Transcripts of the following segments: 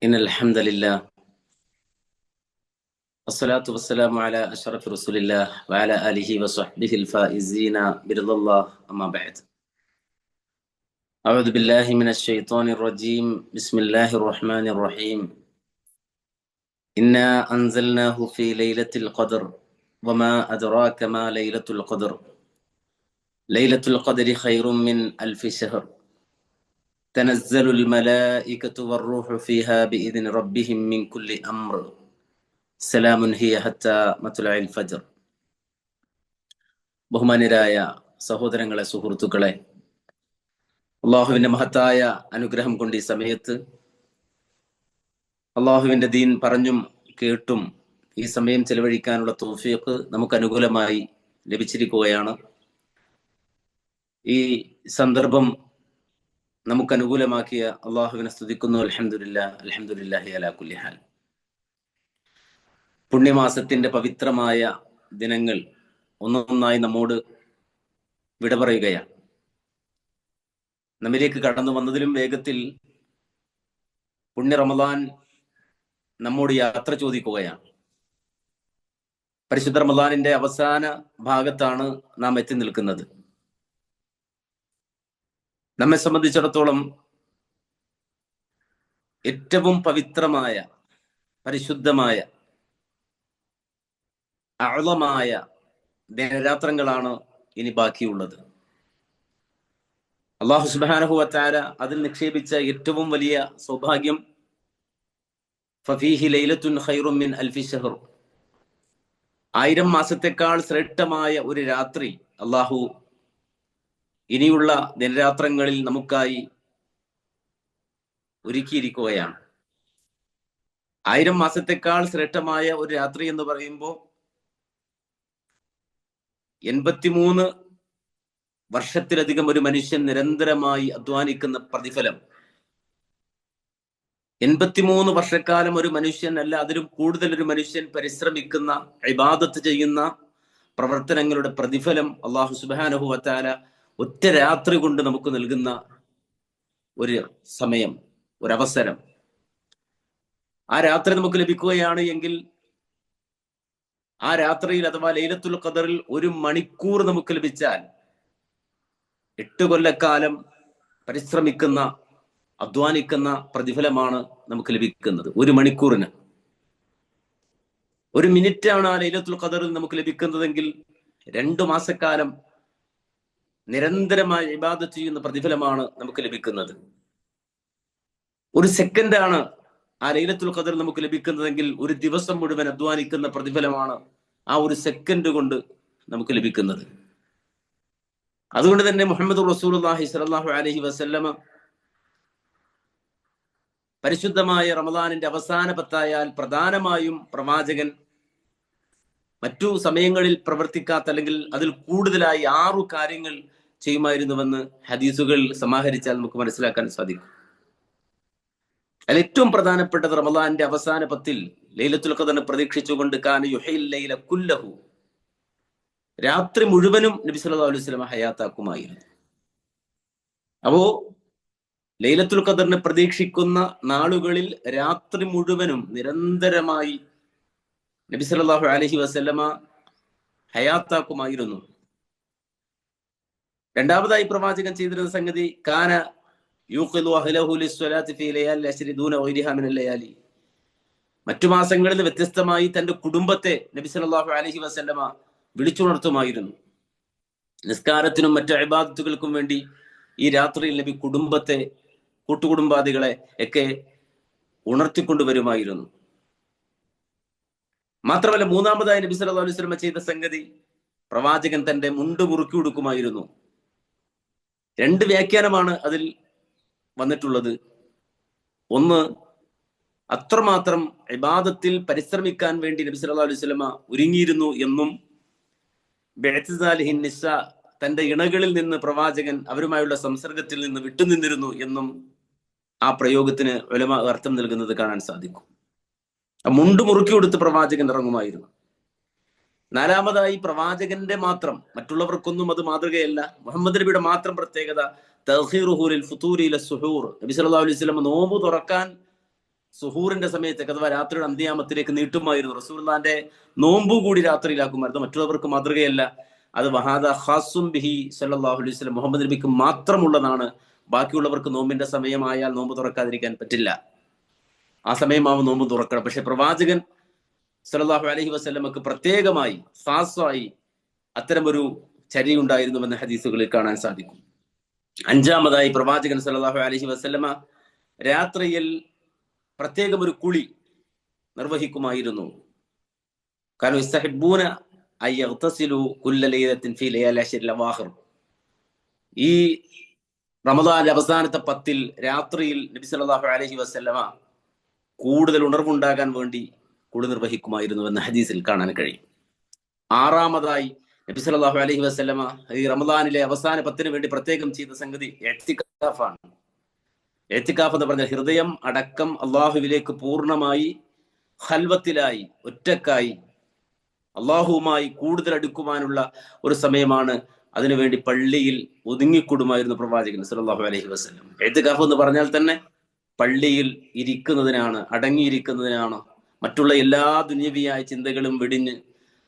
إن الحمد لله والصلاة والسلام على أشرف رسول الله وعلى آله وصحبه الفائزين برضا الله أما بعد. أعوذ بالله من الشيطان الرجيم. بسم الله الرحمن الرحيم. إنا أنزلناه في ليلة القدر وما أدراك ما ليلة القدر. ليلة القدر خير من ألف شهر. تنزل الملائكة والروح فيها بإذن ربهم من كل أمر سلام هي حتى مطلع الفجر ബഹുമാന്യരായ സഹോദരങ്ങളെ സുഹൃത്തുക്കളെ അള്ളാഹുവിന്റെ മഹത്തായ അനുഗ്രഹം കൊണ്ട് ഈ സമയത്ത് അള്ളാഹുവിന്റെ ദീൻ പറഞ്ഞും കേട്ടും ഈ സമയം ചെലവഴിക്കാനുള്ള തോഫിയൊക്കെ നമുക്ക് അനുകൂലമായി ലഭിച്ചിരിക്കുകയാണ് ഈ സന്ദർഭം നമുക്ക് അനുകൂലമാക്കിയ അള്ളാഹുവിനെ സ്തുതിക്കുന്നു. അലഹമുല്ല അലഹമുല്ലാഹി അലാ പുണ്യമാസത്തിന്റെ പവിത്രമായ ദിനങ്ങൾ ഒന്നൊന്നായി നമ്മോട് വിട പറയുകയാണ്. നമ്മിലേക്ക് കടന്നു വന്നതിലും വേഗത്തിൽ പുണ്യ റമദാൻ നമ്മോട് യാത്ര ചോദിക്കുകയാണ്. പരിശുദ്ധ റമദാനിന്റെ അവസാന ഭാഗത്താണ് നാം എത്തി നിൽക്കുന്നത്. നമ്മെ സംബന്ധിച്ചിടത്തോളം ഏറ്റവും പവിത്രമായ പരിശുദ്ധമായ അളമായ ദിനരാത്രങ്ങളാണ് ഇനി ബാക്കിയുള്ളത്. അള്ളാഹു സുബാനഹുവത്താര അതിൽ നിക്ഷേപിച്ച ഏറ്റവും വലിയ സൗഭാഗ്യം ഫഫീഹി ലൈലത്തുൻ ഖൈറുമിൻ അൽഫി ഷഹർ ആയിരം മാസത്തെക്കാൾ ശ്രേഷ്ഠമായ ഒരു രാത്രി അള്ളാഹു ഇനിയുള്ള ദിനരാത്രങ്ങളിൽ നമുക്കായി ഒരുക്കിയിരിക്കുകയാണ്. ആയിരം മാസത്തെക്കാൾ ശ്രേഷ്ഠമായ ഒരു രാത്രി എന്ന് പറയുമ്പോൾ എൺപത്തിമൂന്ന് വർഷത്തിലധികം ഒരു മനുഷ്യൻ നിരന്തരമായി അധ്വാനിക്കുന്ന പ്രതിഫലം. എൺപത്തിമൂന്ന് വർഷക്കാലം ഒരു മനുഷ്യൻ അല്ല അതിലും കൂടുതൽ ഒരു മനുഷ്യൻ പരിശ്രമിക്കുന്ന ഇബാദത്ത് ചെയ്യുന്ന പ്രവർത്തനങ്ങളുടെ പ്രതിഫലം അള്ളാഹു സുബാനഹു വത്താല ഒറ്റ രാത്രി കൊണ്ട് നമുക്ക് നൽകുന്ന ഒരു സമയം ഒരവസരം. ആ രാത്രി നമുക്ക് ലഭിക്കുകയാണ് എങ്കിൽ ആ രാത്രിയിൽ അഥവാ ലൈലത്തുൽ ഖദറിൽ ഒരു മണിക്കൂർ നമുക്ക് ലഭിച്ചാൽ എട്ട് കൊല്ലക്കാലം പരിശ്രമിക്കുന്ന അധ്വാനിക്കുന്ന പ്രതിഫലമാണ് നമുക്ക് ലഭിക്കുന്നത്. ഒരു മണിക്കൂറിന്. ഒരു മിനിറ്റാണ് ആ ലൈലത്തുൽ ഖദറിൽ നമുക്ക് ലഭിക്കുന്നതെങ്കിൽ രണ്ടു മാസക്കാലം നിരന്തരമായി ഇബാദത്ത് ചെയ്യുന്ന പ്രതിഫലമാണ് നമുക്ക് ലഭിക്കുന്നത്. ഒരു സെക്കൻഡാണ് ആ ലൈലത്തുൽ ഖദർ നമുക്ക് ലഭിക്കുന്നതെങ്കിൽ ഒരു ദിവസം മുഴുവൻ അധ്വാനിക്കുന്ന പ്രതിഫലമാണ് ആ ഒരു സെക്കൻഡ് കൊണ്ട് നമുക്ക് ലഭിക്കുന്നത്. അതുകൊണ്ട് തന്നെ മുഹമ്മദ് റസൂലുള്ളാഹി സ്വല്ലല്ലാഹു അലൈഹി വസല്ലമ പരിശുദ്ധമായ റമദാനിന്റെ അവസാന പത്തായാൽ പ്രധാനമായും പ്രവാചകൻ മറ്റു സമയങ്ങളിൽ പ്രവർത്തിക്കാത്ത അല്ലെങ്കിൽ അതിൽ കൂടുതലായി ആറു കാര്യങ്ങൾ ചെയ്യുമായിരുന്നുവെന്ന് ഹദീസുകൾ സമാഹരിച്ചാൽ നമുക്ക് മനസ്സിലാക്കാൻ സാധിക്കും. അതിൽ ഏറ്റവും പ്രധാനപ്പെട്ടത് റമദാന്റെ അവസാന പത്തിൽ ലൈലത്തുൽ ഖദറിനെ പ്രതീക്ഷിച്ചുകൊണ്ട് ലൈല കുല്ലഹു. രാത്രി മുഴുവനും നബി സല്ലല്ലാഹു അലൈഹി വസല്ലം ഹയാത്താക്കുമായിരുന്നു. അപ്പോ ലൈലത്തുൽ ഖദറിനെ പ്രതീക്ഷിക്കുന്ന നാളുകളിൽ രാത്രി മുഴുവനും നിരന്തരമായി നബി സല്ലല്ലാഹു അലൈഹി വസല്ലമ ഹയാത്താക്കുമായിരുന്നു. രണ്ടാമതായി പ്രവാചകൻ ചെയ്തിരുന്ന സംഗതി കാന മറ്റു മാസങ്ങളിൽ വ്യത്യസ്തമായി തന്റെ കുടുംബത്തെ നബി സല്ലല്ലാഹു അലൈഹി വസല്ലമ വിളിച്ചുണർത്തുമായിരുന്നു. നിസ്കാരത്തിനും മറ്റു ഇബാദത്തുകൾക്കും വേണ്ടി ഈ രാത്രിയിൽ നബി കുടുംബത്തെ കൂട്ടുകുടുംബാദികളെ ഒക്കെ ഉണർത്തിക്കൊണ്ടുവരുമായിരുന്നു. മാത്രമല്ല മൂന്നാമതായി നബി സല്ലല്ലാഹു അലൈഹി വസല്ലമ ചെയ്ത സംഗതി പ്രവാചകൻ തന്റെ മുണ്ട് മുറുക്കി കൊടുക്കുമായിരുന്നു രണ്ട് വ്യാഖ്യാനമാണ് അതിൽ വന്നിട്ടുള്ളത്. ഒന്ന് അത്രമാത്രം ഇബാദത്തിൽ പരിശ്രമിക്കാൻ വേണ്ടി നബി സല്ലല്ലാഹു അലൈഹി വസല്ലമ ഒരുങ്ങിയിരുന്നു എന്നും നിസ തന്റെ ഇണകളിൽ നിന്ന് പ്രവാചകൻ അവരുമായുള്ള സംസർഗത്തിൽ നിന്ന് വിട്ടുനിന്നിരുന്നു എന്നും ആ പ്രയോഗത്തിന് ഒലമ അർത്ഥം നൽകുന്നത് കാണാൻ സാധിക്കും. മുണ്ട് മുറുക്കി കൊടുത്ത് പ്രവാചകൻ ഇറങ്ങുമായിരുന്നു. നാലാമതായി പ്രവാചകന്റെ മാത്രം മറ്റുള്ളവർക്കൊന്നും അത് മാതൃകയല്ല. മുഹമ്മദ് നബിയുടെ മാത്രം പ്രത്യേകത സുഹൂർ. നബി സല്ലല്ലാഹു അലൈഹി നോമ്പ് തുറക്കാൻ സുഹൂറിന്റെ സമയത്തേക്ക് അഥവാ രാത്രിയുടെ അന്ത്യാമത്തിലേക്ക് നീട്ടുമായിരുന്നു. റസൂർലാന്റെ നോമ്പു കൂടി രാത്രിയിലാക്കുമായിരുന്നു. മറ്റുള്ളവർക്ക് മാതൃകയല്ല. അത് വഹാദ ഹാസും ബിഹി സല്ലല്ലാഹു അലൈഹി വസല്ലം. മുഹമ്മദ് നബിക്ക് മാത്രമുള്ളതാണ്. ബാക്കിയുള്ളവർക്ക് നോമ്പിന്റെ സമയമായാൽ നോമ്പ് തുറക്കാതിരിക്കാൻ പറ്റില്ല. ആ സമയമാവും നോമ്പ് തുറക്കണം. പക്ഷെ പ്രവാചകൻ സല്ലല്ലാഹു അലഹി വസ്ലമക്ക് പ്രത്യേകമായി ഫാസായി അത്തരമൊരു ചര്യയുണ്ടായിരുന്നുവെന്ന് ഹദീസുകളിൽ കാണാൻ സാധിക്കും. അഞ്ചാമതായി പ്രവാചകൻ സല്ലല്ലാഹു അലഹി വസ്ലമ രാത്രിയിൽ പ്രത്യേകം ഒരു കുളി നിർവഹിക്കുമായിരുന്നു. കാരണം ഈ റമദാന്റെ അവസാനത്തെ പത്തിൽ രാത്രിയിൽ നബി സല്ലല്ലാഹു അലൈഹി വസല്ലമ കൂടുതൽ ഉണർവുണ്ടാകാൻ വേണ്ടി കുളി നിർവഹിക്കുമായിരുന്നുവെന്ന് ഹദീസിൽ കാണാൻ കഴിയും. ആറാമതായി നബി സല്ലല്ലാഹു അലൈഹി വസല്ലമ ഈ റമദാനിലെ അവസാന പത്തിന് വേണ്ടി പ്രത്യേകം ചെയ്ത സംഗതി എത്തിക്കാഫാണ്. എത്തിക്കാഫ് എന്ന് പറഞ്ഞാൽ ഹൃദയം അടക്കം അള്ളാഹുവിലേക്ക് പൂർണമായി ഹൽവത്തിലായി ഒറ്റക്കായി അള്ളാഹുവുമായി കൂടുതൽ അടുക്കുവാനുള്ള ഒരു സമയമാണ് അതിനുവേണ്ടി പള്ളിയിൽ ഒതുങ്ങിക്കൂടുമായിരുന്നു പ്രവാചകൻ സല്ലല്ലാഹു അലൈഹി വസല്ലം. എഴുത്തുകാഫ് എന്ന് പറഞ്ഞാൽ തന്നെ പള്ളിയിൽ ഇരിക്കുന്നതിനാണ് അടങ്ങിയിരിക്കുന്നതിനാണ് മറ്റുള്ള എല്ലാ ദുന്യവിയായ ചിന്തകളും വെടിഞ്ഞ്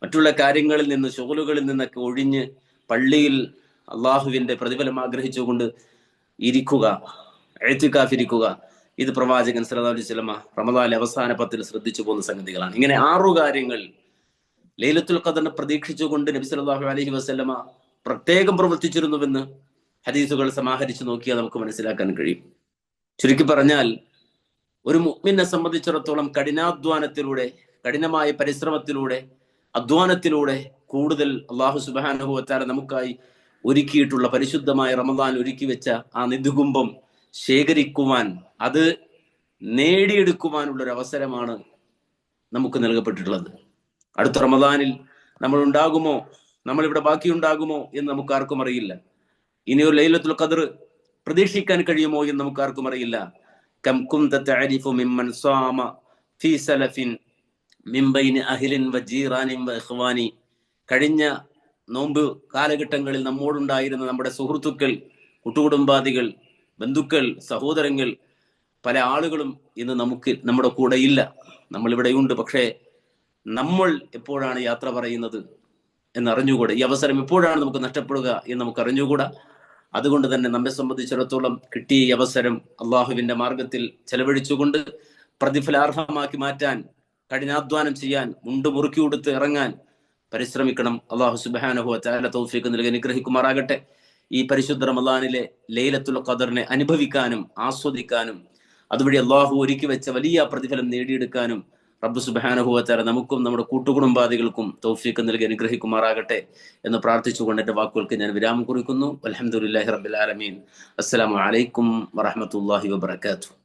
മറ്റുള്ള കാര്യങ്ങളിൽ നിന്ന് ചോലുകളിൽ നിന്നൊക്കെ ഒഴിഞ്ഞ് പള്ളിയിൽ അള്ളാഹുവിന്റെ പ്രതിഫലം ആഗ്രഹിച്ചുകൊണ്ട് ഇരിക്കുക എഴുത്തിക്കാഫിരിക്കുക. ഇത് പ്രവാചകൻ സല്ലല്ലാഹു അലൈഹി വസല്ലമ റമദാനിലെ അവസാന പത്തിൽ ശ്രദ്ധിച്ചു പോകുന്ന സംഗതികളാണ്. ഇങ്ങനെ ആറു കാര്യങ്ങൾ ലൈലത്തുൽ ഖദറിനെ പ്രതീക്ഷിച്ചുകൊണ്ട് നബി സല്ലല്ലാഹു അലഹി വസ്ലമ പ്രത്യേകം പ്രവർത്തിച്ചിരുന്നുവെന്ന് ഹദീസുകൾ സമാഹരിച്ചു നോക്കിയാൽ നമുക്ക് മനസ്സിലാക്കാൻ കഴിയും. ചുരുക്കി പറഞ്ഞാൽ ഒരു മുഅ്മിനെ സംബന്ധിച്ചിടത്തോളം കഠിനാധ്വാനത്തിലൂടെ കഠിനമായ പരിശ്രമത്തിലൂടെ അധ്വാനത്തിലൂടെ കൂടുതൽ അള്ളാഹു സുബ്ഹാനഹു വതആല നമുക്കായി ഒരുക്കിയിട്ടുള്ള പരിശുദ്ധമായ റമദാൻ ഒരുക്കി വെച്ച ആ നിധുകുംഭം ശേഖരിക്കുവാൻ അത് നേടിയെടുക്കുവാനുള്ള ഒരു അവസരമാണ് നമുക്ക് നൽകപ്പെട്ടിട്ടുള്ളത്. അടുത്ത റമദാനിൽ നമ്മൾ ഉണ്ടാകുമോ? നമ്മൾ ഇവിടെ ബാക്കിയുണ്ടാകുമോ എന്ന് നമുക്ക് ആർക്കും അറിയില്ല. ഇനി ഒരു ലൈലത്തുൽ ഖദർ പ്രതീക്ഷിക്കാൻ കഴിയുമോ എന്ന് നമുക്ക് ആർക്കും അറിയില്ല. കം كنت تعرف ممن صام في سلف من بين أهل وجيران വഇഖ്വാനി കഴിഞ്ഞ നോമ്പ് കാലഘട്ടങ്ങളിൽ നമ്മോടുണ്ടായിരുന്ന നമ്മുടെ സുഹൃത്തുക്കൾ കൂട്ടുകുടുംബാദികൾ ബന്ധുക്കൾ സഹോദരങ്ങൾ പല ആളുകളും ഇന്ന് നമുക്ക് നമ്മുടെ കൂടെ ഇല്ല. നമ്മൾ ഇവിടെയുണ്ട് പക്ഷേ നമ്മൾ എപ്പോഴാണ് യാത്ര പറയുന്നത് എന്ന് അറിഞ്ഞുകൂടെ ഈ അവസരം എപ്പോഴാണ് നമുക്ക് നഷ്ടപ്പെടുക എന്ന് നമുക്ക് അറിഞ്ഞുകൂടാ? അതുകൊണ്ട് തന്നെ നമ്മെ സംബന്ധിച്ചിടത്തോളം കിട്ടിയ അവസരം അള്ളാഹുവിന്റെ മാർഗത്തിൽ ചെലവഴിച്ചുകൊണ്ട് പ്രതിഫലാർഹമാക്കി മാറ്റാൻ കഠിനാധ്വാനം ചെയ്യാൻ മുണ്ട് മുറുക്കി കൊടുത്ത് ഇറങ്ങാൻ പരിശ്രമിക്കണം. അള്ളാഹു സുബാനഹു ചാല തൗഫീഖ് നൽകി അനുഗ്രഹിക്കുമാറാകട്ടെ. ഈ പരിശുദ്ധ റമദാനിലെ ലൈലത്തുൽ ഖദറിനെ അനുഭവിക്കാനും ആസ്വദിക്കാനും അതുവഴി അള്ളാഹു ഒരുക്കി വെച്ച വലിയ പ്രതിഫലം നേടിയെടുക്കാനും റബ്ബ് സുബാനുഭവത്താര നമുക്കും നമ്മുടെ കൂട്ടുകുടുംബാദികൾക്കും തൗഫീഖ് നൽകി അനുഗ്രഹിക്കുമാറാകട്ടെ എന്ന് പ്രാർത്ഥിച്ചുകൊണ്ട് എന്റെ വാക്കുകൾക്ക് ഞാൻ വിരാമം കുറിക്കുന്നു. അലഹമുല്ലാഹി റബ്ബിൽ ആലമീൻ. അസ്സലാമു അലൈക്കും വറഹമത്തല്ലാഹി വബർക്കാത്തു